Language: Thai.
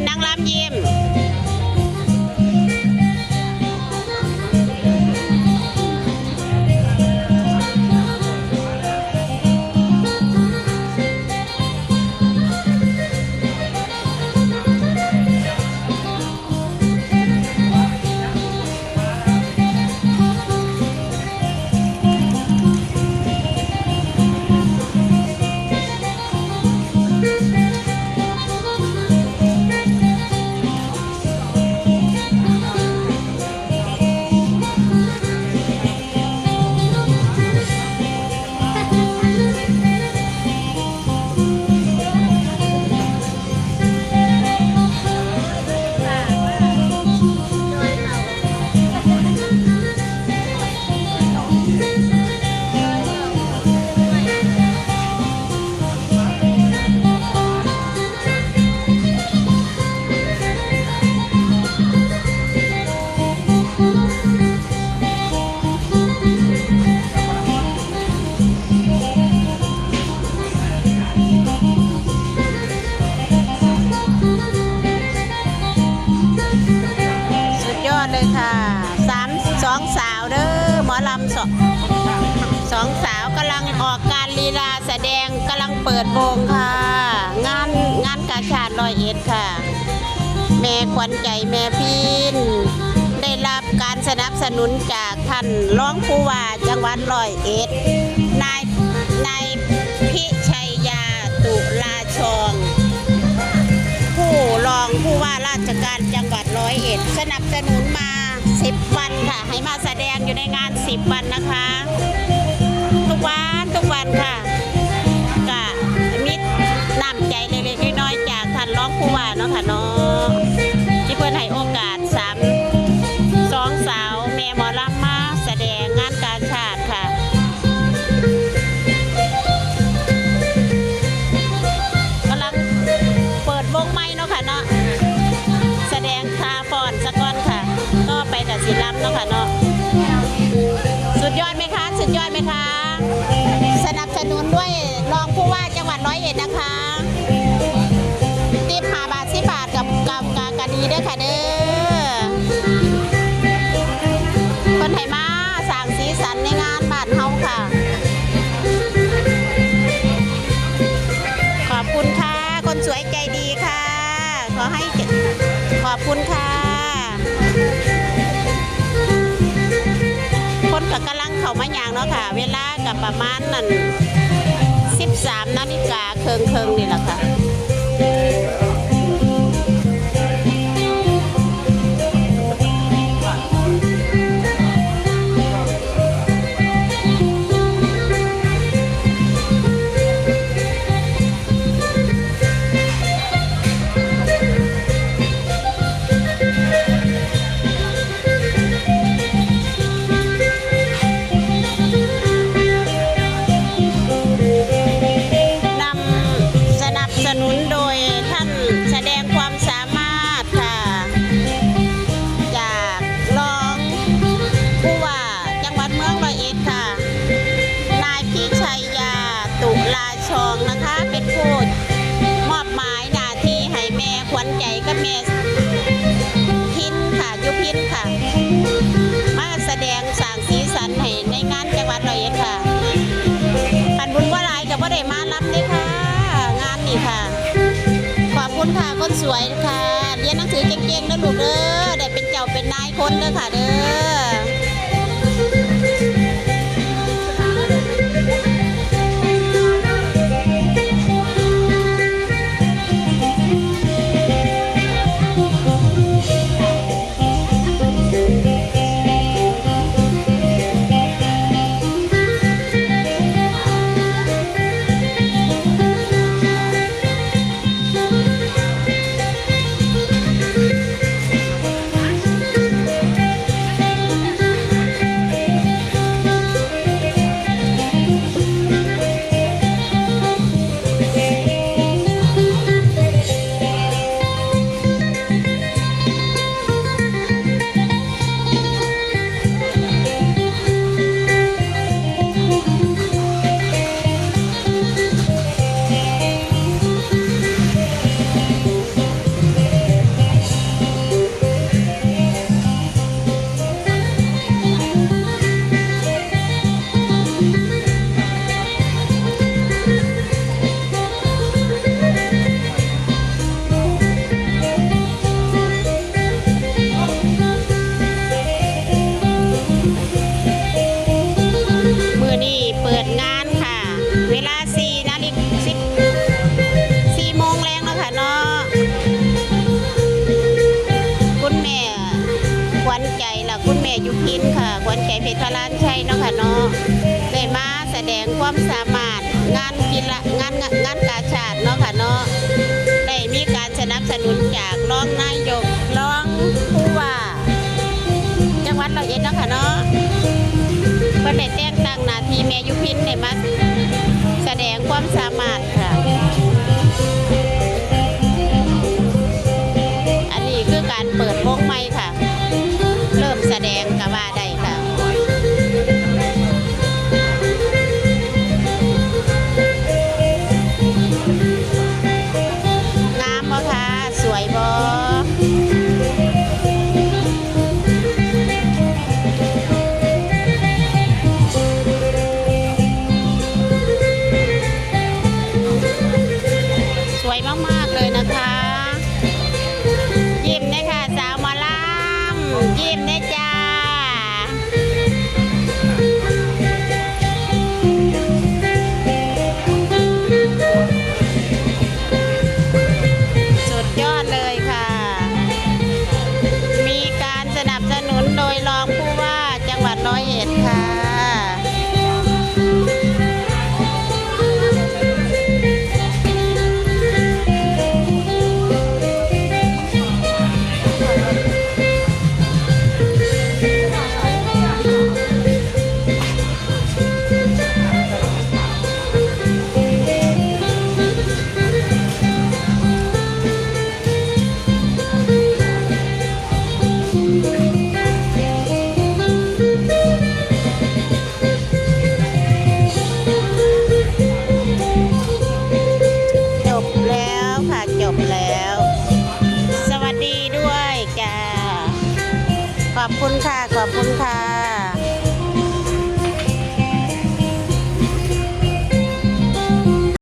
นนางรำยิ้มสุ แดงกำลังเปิดวงค่ะ งานงานกาชาติร้อยเอ็ดค่ะ แม่ขวัญใจแม่พินได้รับการสนับสนุนจากท่านรองผู้ว่าจังหวัดร้อยเอ็ดนายนายพิชัยยาตุลาชอง ผู้รองผู้ว่าราชการจังหวัดร้อยเอ็ดสนับสนุนมา 10 วันค่ะ ให้มาแสดงอยู่ในงาน 10 วันนะคะ ทุกวันทุกวันค่ะ ผู้ว่าเนาะค่ะเนาะที่เพื่อนให้โอกาสสามสองสาวแม่หมอลำมาแสดงงานการชาติค่ะ กำลังเปิดวงไม้เนาะค่ะเนาะแสดงคาฟอนสะก้อนค่ะ ก็ไปแต่สีลำเนาะค่ะเนาะสุดยอดไหมคะ สุดยอดไหมคะ สนับสนุนด้วยรองผู้ว่าจังหวัดร้อยเอ็ดนะคะ เด้อค่ะเด้อคนไทยมาสร้างสีสันในงานบ้านเฮาค่ะ ขอบคุณค่ะ คนสวยใจดีค่ะ ขอให้ขอบคุณค่ะ คนกับกำลังเข้ามาอย่างเนาะค่ะ เวลากับประมาณนั่น13นาฬิกาเคิงเคิงๆนี่แหละค่ะ ค่ะยุพินค่ะ มาแสดงสร้างสีสันให้ในงานจังหวัดร้อยเอ็ดค่ะปันบุญว่าลายกับว่าได้มารับเลยค่ะ งานนี่ค่ะ ขอบคุณค่ะคนสวยค่ะ เรียนหนังสือเก่งๆนะลูกเด้อได้เป็นเจ้าเป็นนายคนเด้อค่ะเด้อ ลานชัยเนาะค่ะเนาะได้มาแสดงความสามารถงานกีฬางานงานกาชาติเนาะค่ะเนาะได้มีการสนับสนุนจากรองนายกรองผู้ว่าจังหวัดเราเอ็ดเนาะค่ะเนาะเพิ่นได้แต่งตั้งนาทีแม่ยุพินได้มาแสดงความสามารถ วยมาก ๆ เลยนะคะ ยิ้มนะค่ะสาวมาล่ามยิ้มนะ อบคุณค่ะ ขอบคุณค่ะ